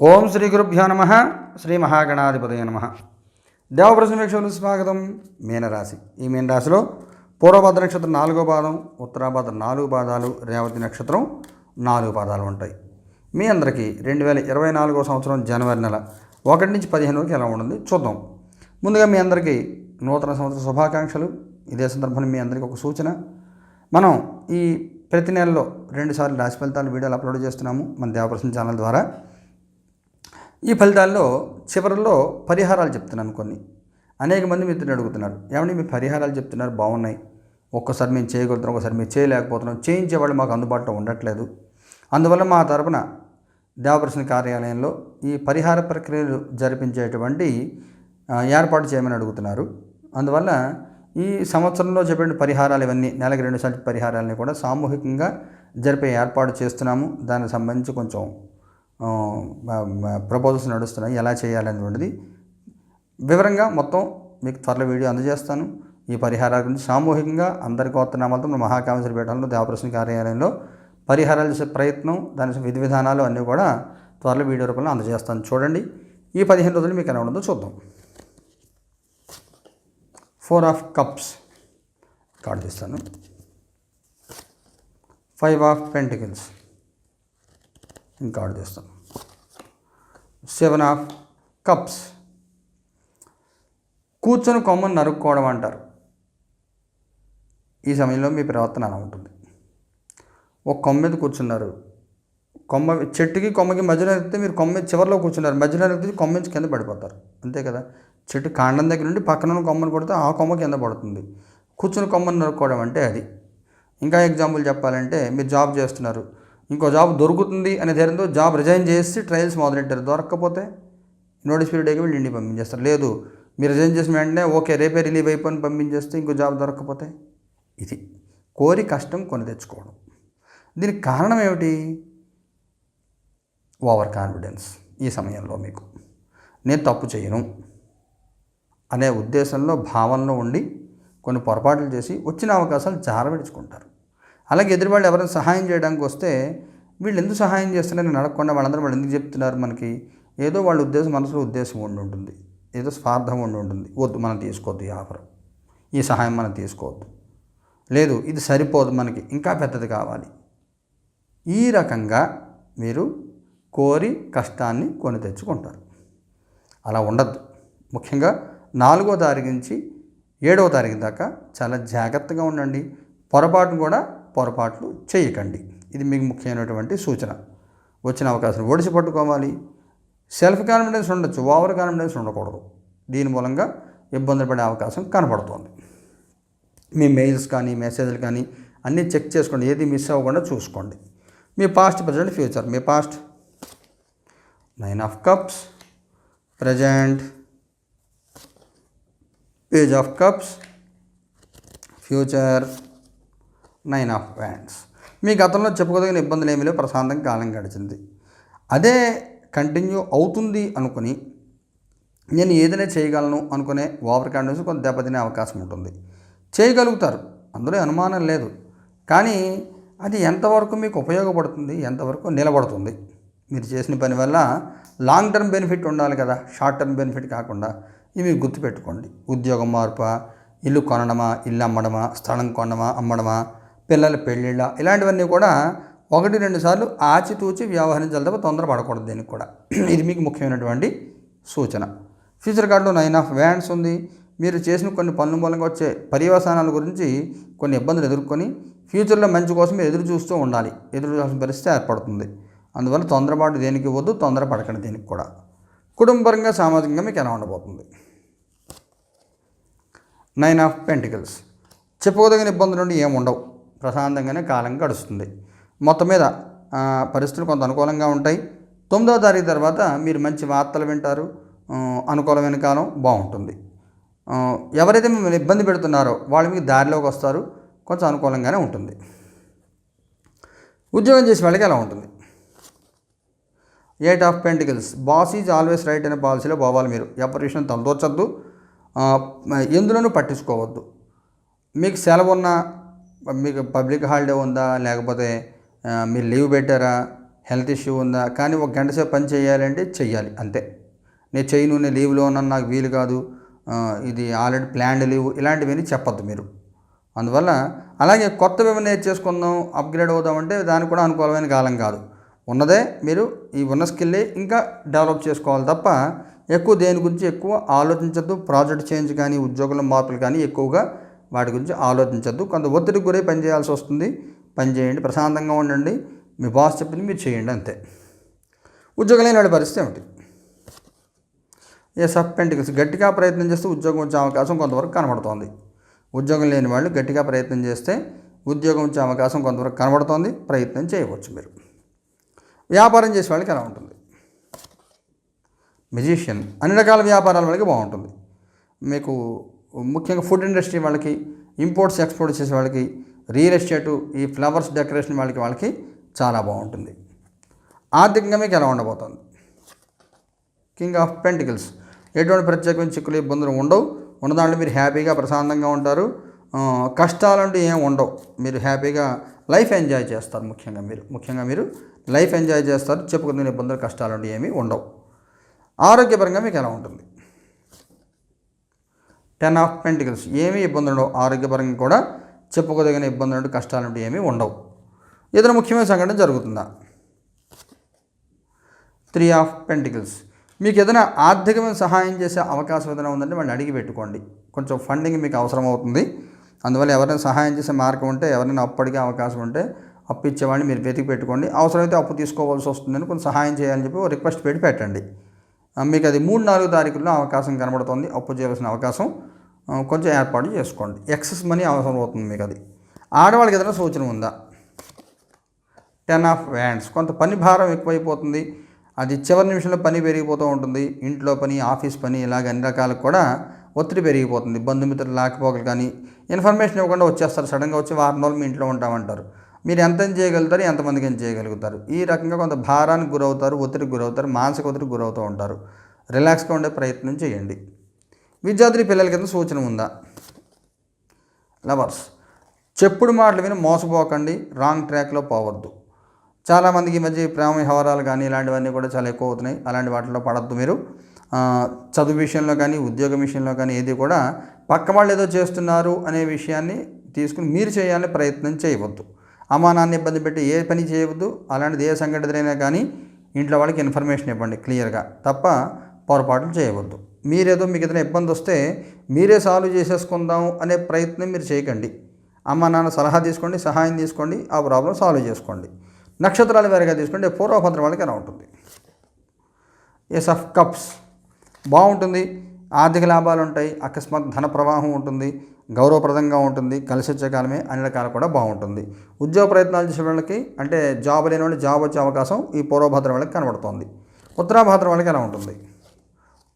ఓం శ్రీ గురుభ్యో నమ. శ్రీ మహాగణాధిపతయ నమ. దేవప్రశ్న స్వాగతం. మీనరాశి. ఈ మీనరాశిలో పూర్వభద్ర నక్షత్రం నాలుగో పాదం ఉత్తరాభద్ర నాలుగు పాదాలు రేవతి నక్షత్రం నాలుగు పాదాలు ఉంటాయి. మీ అందరికీ రెండు వేల ఇరవై నాలుగో సంవత్సరం జనవరి నెల ఒకటి నుంచి పదిహేను వరకు ఎలా ఉంటుంది చూద్దాం. ముందుగా మీ అందరికీ నూతన సంవత్సర శుభాకాంక్షలు. ఇదే సందర్భంలో మీ అందరికీ ఒక సూచన. మనం ఈ ప్రతి నెలలో రెండుసార్లు రాశి ఫలితాలు వీడియోలు అప్లోడ్ చేస్తున్నాము మన దేవప్రశ్న ఛానల్ ద్వారా. ఈ ఫలితాల్లో చివరిలో పరిహారాలు చెప్తున్నాను కొన్ని. అనేక మంది మిత్రులు అడుగుతున్నారు ఏమండి మీ పరిహారాలు చెప్తున్నారు బాగున్నాయి. ఒక్కసారి మేము చేయగలుగుతున్నాం ఒకసారి మేము చేయలేకపోతున్నాం చేయించేవాళ్ళు మాకు అందుబాటులో ఉండట్లేదు. అందువల్ల మా తరపున దేవప్రశ్న కార్యాలయంలో ఈ పరిహార ప్రక్రియలు జరిపించేటువంటి ఏర్పాటు చేయమని అడుగుతున్నారు. అందువల్ల ఈ సంవత్సరంలో చెప్పిన పరిహారాలు ఇవన్నీ నెలకి రెండు సార్లు పరిహారాలని కూడా సామూహికంగా జరిపే ఏర్పాటు చేస్తున్నాము. దానికి సంబంధించి కొంచెం ప్రపోజల్స్ నడుస్తున్నాయి. ఎలా చేయాలనేటువంటిది వివరంగా మొత్తం మీకు త్వరలో వీడియో అందజేస్తాను. ఈ పరిహారాల గురించి సామూహికంగా అందరి గోత్రనామాలతో మన మహాకామేశ్వర పీఠంలో దేవప్రశ్న కార్యాలయంలో పరిహారాలు చేసే ప్రయత్నం దాని విధి విధానాలు అన్నీ కూడా త్వరలో వీడియో రూపంలో అందజేస్తాను. చూడండి. ఈ పదిహేను రోజులు మీకు ఎలా ఉండదో చూద్దాం. ఫోర్ ఆఫ్ కప్స్ కార్డు తీస్తాను. ఫైవ్ ఆఫ్ పెంటికల్స్ ఇంకా కార్డు చేస్తాం సెవెన్ ఆఫ్ కప్స్ కూర్చొని కొమ్మను నరుక్కోవడం అంటారు. ఈ సమయంలో మీ ప్రవర్తన అలా ఉంటుంది. ఒక కొమ్మ మీద కూర్చున్నారు. కొమ్మ చెట్టుకి కొమ్మకి మధ్యలో ఎక్కితే మీరు కొమ్మ చివరిలో కూర్చున్నారు. మధ్యలో ఎక్కితే కొమ్మ నుంచి కింద పడిపోతారు. అంతే కదా? చెట్టు కాండం దగ్గర నుండి పక్కన ఉన్న కొమ్మను కొడితే ఆ కొమ్మ కింద పడుతుంది. కూర్చుని కొమ్మను నరుక్కోవడం అంటే అది. ఇంకా ఎగ్జాంపుల్ చెప్పాలంటే మీరు జాబ్ చేస్తున్నారు. ఇంకో జాబ్ దొరుకుతుంది అనే ధైర్యంతో జాబ్ రిజైన్ చేసి ట్రయల్స్ మొదలెట్టారు. దొరకకపోతే నోటీస్ పీరియడ్ అయ్యి వీళ్ళు ఇంటికి పంపించేస్తారు. లేదు మీరు రిజైన్ చేసిన వెంటనే ఓకే రేపే రిలీవ్ అయిపోయి పంపించేస్తే ఇంకో జాబ్ దొరకకపోతే ఇది కోరి కష్టం కొని తెచ్చుకోవడం. దీనికి కారణం ఏమిటి? ఓవర్ కాన్ఫిడెన్స్ ఈ సమయంలో మీకు. నేను తప్పు చేయను అనే ఉద్దేశంలో భావనలో ఉండి కొన్ని పొరపాట్లు చేసి వచ్చిన అవకాశాలు జారవిడుచుకుంటారు. అలాగే ఎదురువాళ్ళు ఎవరైనా సహాయం చేయడానికి వస్తే వీళ్ళు ఎందుకు సహాయం చేస్తున్నారని అడగకుండా వాళ్ళందరూ వాళ్ళు ఎందుకు చెప్తున్నారు మనకి? ఏదో వాళ్ళ ఉద్దేశం మనసులో ఉద్దేశం ఉండి ఉంటుంది. ఏదో స్వార్థం ఉండి ఉంటుంది. వద్దు మనం తీసుకోవద్దు ఈ ఆఫర్. ఈ సహాయం మనం తీసుకోవద్దు. లేదు ఇది సరిపోదు మనకి. ఇంకా పెద్దది కావాలి. ఈ రకంగా మీరు కోరి కష్టాన్ని కొని తెచ్చుకుంటారు. అలా ఉండద్దు. ముఖ్యంగా నాలుగో తారీఖు నుంచి ఏడవ తారీఖు దాకా చాలా జాగ్రత్తగా ఉండండి. పొరపాటును కూడా పొరపాట్లు చేయకండి. ఇది మీకు ముఖ్యమైనటువంటి సూచన. వచ్చిన అవకాశం ఒడిసి పట్టుకోవాలి. సెల్ఫ్ కాన్ఫిడెన్స్ ఉండొచ్చు. ఓవర్ కాన్ఫిడెన్స్ ఉండకూడదు. దీని మూలంగా ఇబ్బందులు పడే అవకాశం కనపడుతోంది మీ మెయిల్స్ కానీ మెసేజ్లు కానీ అన్నీ చెక్ చేసుకోండి. ఏది మిస్ అవ్వకుండా చూసుకోండి. మీ past present future. Me past. Nine of cups. Present. Page of cups. Future. Nine of wands. మీ గతంలో చెప్పుకోదగిన ఇబ్బందులు ఏమీ లేవు ప్రశాంతంగా కాలం గడిచింది. అదే కంటిన్యూ అవుతుంది అనుకుని నేను ఏదైనా చేయగలను అనుకునే ఓవర్ కాన్ఫిడెన్స్ కొంత దెబ్బతినే అవకాశం ఉంటుంది. చేయగలుగుతారు అందులో అనుమానం లేదు. కానీ అది ఎంతవరకు మీకు ఉపయోగపడుతుంది ఎంతవరకు నిలబడుతుంది? మీరు చేసిన పని వల్ల లాంగ్ టర్మ్ బెనిఫిట్ ఉండాలి కదా. షార్ట్ టర్మ్ బెనిఫిట్ కాకుండా ఇవి గుర్తుపెట్టుకోండి. ఉద్యోగం మార్పా ఇల్లు కొనడమా ఇల్లు అమ్మడమా స్థలం కొనడమా అమ్మడమా పిల్లల పెళ్ళిళ్ళ ఇలాంటివన్నీ కూడా ఒకటి రెండు సార్లు ఆచితూచి వ్యవహరించాలి తప్ప తొందరపడకూడదు దీనికి కూడా. ఇది మీకు ముఖ్యమైనటువంటి సూచన. ఫ్యూచర్ కార్డులో నైన్ ఆఫ్ వ్యాండ్స్ ఉంది. మీరు చేసిన కొన్ని పనుల మూలంగా వచ్చే పర్యవసానాల గురించి కొన్ని ఇబ్బందులు ఎదుర్కొని ఫ్యూచర్లో మంచి కోసం మీరు ఎదురు చూస్తూ ఉండాలి. ఎదురు చూసిన పరిస్థితి ఏర్పడుతుంది. అందువల్ల తొందరపాటు దేనికి వద్దు తొందరపడకండి దీనికి కూడా. కుటుంబపరంగా సామాజికంగా మీకు ఎలా ఉండబోతుంది? నైన్ ఆఫ్ పెంటికల్స్ చెప్పుకోదగిన ఇబ్బందులు నుండి ఏమి ఉండవు? ప్రశాంతంగానే కాలం గడుస్తుంది. మొత్తం మీద పరిస్థితులు కొంత అనుకూలంగా ఉంటాయి. తొమ్మిదవ తారీఖు తర్వాత మీరు మంచి వార్తలు వింటారు. అనుకూలమైన కాలం బాగుంటుంది. ఎవరైతే మిమ్మల్ని ఇబ్బంది పెడుతున్నారో వాళ్ళు మీకు దారిలోకి వస్తారు. కొంచెం అనుకూలంగానే ఉంటుంది. ఉద్యోగం చేసే వాళ్ళకి ఎలా ఉంటుంది? Eight of pentacles boss is always right అనే పాలసీలో పోవాలి మీరు. ఎవరి విషయం తలదోచద్దు ఎందులోనూ పట్టించుకోవద్దు. మీకు సెలవు ఉన్నా మీకు పబ్లిక్ హాలిడే ఉందా? లేకపోతే మీరు లీవ్ పెట్టారా? హెల్త్ ఇష్యూ ఉందా? కానీ ఒక గంట సేపు పని చేయాలంటే చెయ్యాలి అంతే. నేను చేయను నేను లీవ్లో ఉన్నాను నాకు వీలు కాదు. ఇది ఆల్రెడీ ప్లాన్డ్ లీవ్ ఇలాంటివన్నీ చెప్పొద్దు మీరు. అందువల్ల అలాగే కొత్త ఏమైనా నేర్చేసుకుందాం అప్గ్రేడ్ అవుదామంటే దానికి కూడా అనుకూలమైన కాలం కాదు. ఉన్నదే మీరు ఈ ఉన్న స్కిల్లే ఇంకా డెవలప్ చేసుకోవాలి తప్ప ఎక్కువ దేని గురించి ఎక్కువ ఆలోచించద్దు. ప్రాజెక్ట్ చేంజ్ కానీ ఉద్యోగుల మార్పులు కానీ ఎక్కువగా వాటి గురించి ఆలోచించద్దు. కొంత ఒత్తిడికి గురై పని చేయాల్సి వస్తుంది. పని చేయండి ప్రశాంతంగా ఉండండి. మీ బాస్ చెప్పింది మీరు చేయండి అంతే. ఉద్యోగం లేని వాడి పరిస్థితి ఏమిటి? ఏ సబ్ పెంటికల్స్ గట్టిగా ప్రయత్నం చేస్తే ఉద్యోగం వచ్చే అవకాశం కొంతవరకు కనబడుతోంది. ఉద్యోగం లేని వాళ్ళు గట్టిగా ప్రయత్నం చేస్తే ఉద్యోగం వచ్చే అవకాశం కొంతవరకు కనబడుతోంది. ప్రయత్నం చేయవచ్చు మీరు. వ్యాపారం చేసే వాళ్ళకి ఎలా ఉంటుంది? మెజిషియన్ అన్ని రకాల వ్యాపారాల వాళ్ళకి బాగుంటుంది. మీకు ముఖ్యంగా ఫుడ్ ఇండస్ట్రీ వాళ్ళకి ఇంపోర్ట్స్ ఎక్స్పోర్ట్ చేసే వాళ్ళకి రియల్ ఎస్టేటు ఈ ఫ్లవర్స్ డెకరేషన్ వాళ్ళకి వాళ్ళకి చాలా బాగుంటుంది. ఆర్థికంగా మీకు ఎలా ఉండబోతుంది? కింగ్ ఆఫ్ పెంటికల్స్ ఎటువంటి ప్రత్యేకమైన చిక్కులు ఇబ్బందులు ఉండవు. ఉన్నదాంట్లో మీరు హ్యాపీగా ప్రశాంతంగా ఉంటారు. ఆ, కష్టాలంటూ ఏం ఉండవు. మీరు హ్యాపీగా లైఫ్ ఎంజాయ్ చేస్తారు ముఖ్యంగా మీరు. ముఖ్యంగా మీరు లైఫ్ ఎంజాయ్ చేస్తారు. చెప్పుకునే ఇబ్బందులు కష్టాలంటూ ఏమీ ఉండవు. ఆరోగ్యపరంగా మీకు ఎలా ఉంటుంది? Ten of pentacles. ఏమీ ఇబ్బందులు ఉండవు. ఆరోగ్యపరంగా కూడా చెప్పుకోదగిన ఇబ్బందులు కష్టాలు కష్టాలంటూ ఏమీ ఉండవు. ఏదైనా ముఖ్యమైన సంఘటన జరుగుతుందా? త్రీ ఆఫ్ పెంటికల్స్ మీకు ఏదైనా ఆర్థికమైన సహాయం చేసే అవకాశం ఏదైనా ఉందంటే వాళ్ళని అడిగి పెట్టుకోండి. కొంచెం ఫండింగ్ మీకు అవసరం అవుతుంది. అందువల్ల ఎవరైనా సహాయం చేసే మార్గం ఉంటే ఎవరైనా అప్పు అడిగే అవకాశం ఉంటే అప్పు ఇచ్చేవాడిని మీరు వెతికి పెట్టుకోండి. అవసరమైతే అప్పు తీసుకోవాల్సి వస్తుందని కొంచెం సహాయం చేయాలని చెప్పి రిక్వెస్ట్ పెట్టి పెట్టండి. మీకు అది మూడు నాలుగు తారీఖుల్లో అవకాశం కనబడుతుంది. అప్పు చేయవలసిన అవకాశం కొంచెం ఏర్పాటు చేసుకోండి. ఎక్సెస్ మనీ అవసరం అవుతుంది మీకు అది. ఆడవాళ్ళకి ఏదైనా సూచన ఉందా? టెన్ ఆఫ్ వ్యాండ్స్ కొంత పని భారం ఎక్కువైపోతుంది. అది చివరి నిమిషంలో పని పెరిగిపోతూ ఉంటుంది. ఇంట్లో పని ఆఫీస్ పని ఇలాగ అన్ని రకాలకు కూడా ఒత్తిడి పెరిగిపోతుంది. బంధుమిత్రులు లేకపోకలు కానీ ఇన్ఫర్మేషన్ ఇవ్వకుండా వచ్చేస్తారు. సడన్గా వచ్చి వారం రోజులు మీ ఇంట్లో ఉంటామంటారు. మీరు ఎంత చేయగలుగుతారు ఎంతమందికి ఏం చేయగలుగుతారు. ఈ రకంగా కొంత భారానికి గురవుతారు ఒత్తిడికి గురవుతారు మానసిక ఒత్తిడికి గురవుతూ ఉంటారు. రిలాక్స్గా ఉండే ప్రయత్నం చేయండి. విద్యార్థి పిల్లల కింద సూచన ఉందా? లవర్స్ చెప్పుడు మాటలు విని మోసపోకండి రాంగ్ ట్రాక్లో పోవద్దు. చాలామందికి ఈ మధ్య ప్రేమ వ్యవహారాలు కానీ ఇలాంటివన్నీ కూడా చాలా ఎక్కువ అవుతున్నాయి. అలాంటి వాటిలో పడద్దు మీరు. చదువు విషయంలో కానీ ఉద్యోగం విషయంలో కానీ ఏది కూడా పక్క వాళ్ళు ఏదో చేస్తున్నారు అనే విషయాన్ని తీసుకుని మీరు చేయాలని ప్రయత్నం చేయవద్దు. అమ్మానాన్ని ఇబ్బంది పెట్టి ఏ పని చేయవద్దు అలాంటిది ఏ సంఘటనైనా కానీ ఇంట్లో వాళ్ళకి ఇన్ఫర్మేషన్ ఇవ్వండి క్లియర్గా. తప్ప పొరపాట్లు చేయవద్దు. మీరేదో మీకు ఏదైనా ఇబ్బంది వస్తే మీరే సాల్వ్ చేసేసుకుందాం అనే ప్రయత్నం మీరు చేయకండి. అమ్మ నాన్న సలహా తీసుకోండి సహాయం తీసుకోండి ఆ ప్రాబ్లం సాల్వ్ చేసుకోండి. నక్షత్రాలు వేరేగా తీసుకోండి పూర్వభద్రం వాళ్ళకి ఎలా ఉంటుంది? Ace of cups. బాగుంటుంది. ఆర్థిక లాభాలు ఉంటాయి అకస్మాత్ ధన ప్రవాహం ఉంటుంది గౌరవప్రదంగా ఉంటుంది కలిసి వచ్చే కాలమే అన్ని రకాలు కూడా బాగుంటుంది. ఉద్యోగ ప్రయత్నాలు చేసే వాళ్ళకి అంటే జాబ్ లేని వాళ్ళు జాబ్ వచ్చే అవకాశం ఈ పూర్వభద్రం వాళ్ళకి కనబడుతోంది. ఉత్తరాభద్రం వాళ్ళకి ఎలా ఉంటుంది?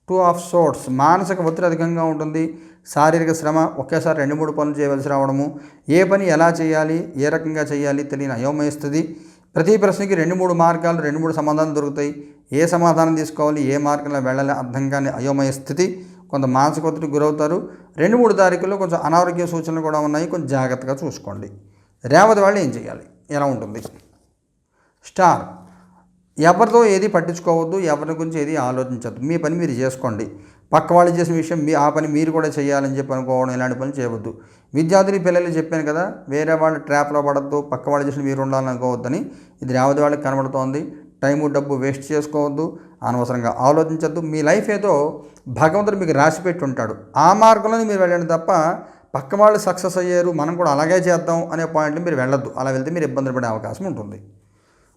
టూ ఆఫ్ సోర్ట్స్ మానసిక ఒత్తిడి అధికంగా ఉంటుంది శారీరక శ్రమ ఒకేసారి రెండు మూడు పనులు చేయవలసి రావడము ఏ పని ఎలా చేయాలి ఏ రకంగా చేయాలి తెలియని అయోమయిస్తుంది ప్రతి ప్రశ్నకి రెండు మూడు మార్గాలు రెండు మూడు సమాధానాలు దొరుకుతాయి ఏ సమాధానం తీసుకోవాలి ఏ మార్గంలో వెళ్ళాలి అర్థం కాని అయోమయ స్థితి కొంత మానసిక గురవుతారు. రెండు మూడు తారీఖుల్లో కొంచెం అనారోగ్య సూచనలు కూడా ఉన్నాయి. కొంచెం జాగ్రత్తగా చూసుకోండి. రేవతి వాళ్ళు ఏం చేయాలి? ఎలా ఉంటుంది? స్టార్ ఎవరితో ఏది పట్టించుకోవద్దు ఎవరి గురించి ఏది ఆలోచించద్దు. మీ పని మీరు చేసుకోండి. పక్క వాళ్ళు చేసిన విషయం మీ ఆ పని మీరు కూడా చేయాలని చెప్పి అనుకోవడం ఇలాంటి పనులు చేయవద్దు. విద్యార్థులు పిల్లలు చెప్పాను కదా వేరే వాళ్ళ ట్రాప్లో పడద్దు పక్క వాళ్ళు చేసిన మీరు ఉండాలని అనుకోవద్దని. ఇది రేవతి వాళ్ళకి కనబడుతోంది. టైము డబ్బు వేస్ట్ చేసుకోవద్దు. అనవసరంగా ఆలోచించద్దు. మీ లైఫ్ ఏదో భగవంతుడు మీకు రాసి పెట్టి ఉంటాడు ఆ మార్గంలోనే మీరు వెళ్ళండి తప్ప పక్క వాళ్ళు సక్సెస్ అయ్యారు మనం కూడా అలాగే చేద్దాం అనే పాయింట్లో మీరు వెళ్ళొద్దు. అలా వెళ్తే మీరు ఇబ్బందులు పడే అవకాశం ఉంటుంది.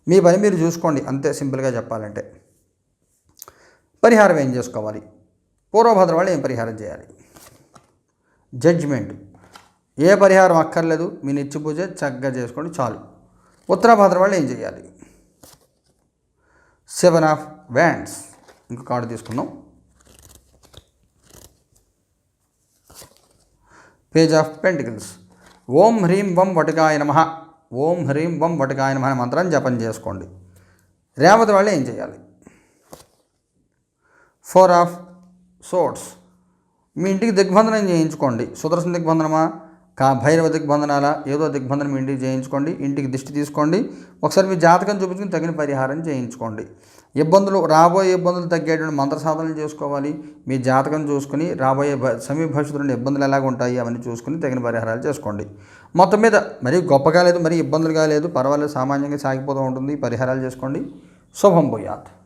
మీ పని మీరు చూసుకోండి. అంతే సింపుల్గా చెప్పాలంటే. పరిహారం ఏం చేసుకోవాలి? పూర్వభద్ర వాళ్ళు ఏం పరిహారం చేయాలి? జడ్జిమెంట్. ఏ పరిహారం అక్కర్లేదు. మీ నిత్య పూజ చక్కగా చేసుకోండి చాలు. ఉత్తరాభద్ర వాళ్ళు ఏం చేయాలి? Seven of wands. ఇంకో కార్డు తీసుకుందాం. Page of pentacles. ఓం హ్రీం వం వటకాయ నమ. ఓం హ్రీం వం వటకాయ నమ అనే మంత్రాన్ని జపం చేసుకోండి. రేవతి వాళ్ళు ఏం చేయాలి? ఫోర్ ఆఫ్ సోట్స్ మీ ఇంటికి దిగ్బంధనం చేయించుకోండి. సుదర్శన దిగ్బంధనమా? కా భైరవ దిగ్బంధనాల ఏదో దిగ్బంధనం ఇంటికి చేయించుకోండి ఇంటికి దిష్టి తీసుకోండి ఒకసారి మీ జాతకం చూపించుకుని తగిన పరిహారం చేయించుకోండి. ఇబ్బందులు రాబోయే ఇబ్బందులు తగ్గేటువంటి మంత్ర సాధనలు చేసుకోవాలి. మీ జాతకం చూసుకుని రాబోయే భ- సమీప భవిష్యత్తులో ఇబ్బందులు ఎలాగ ఉంటాయి అవన్నీ చూసుకుని తగిన పరిహారాలు చేసుకోండి. మొత్తం మీద మరీ గొప్పగా లేదు మరీ ఇబ్బందులుగా లేదు పర్వాలేదు సామాన్యంగా సాగిపోతూ ఉంటుంది. పరిహారాలు చేసుకోండి. శుభం పోయాత్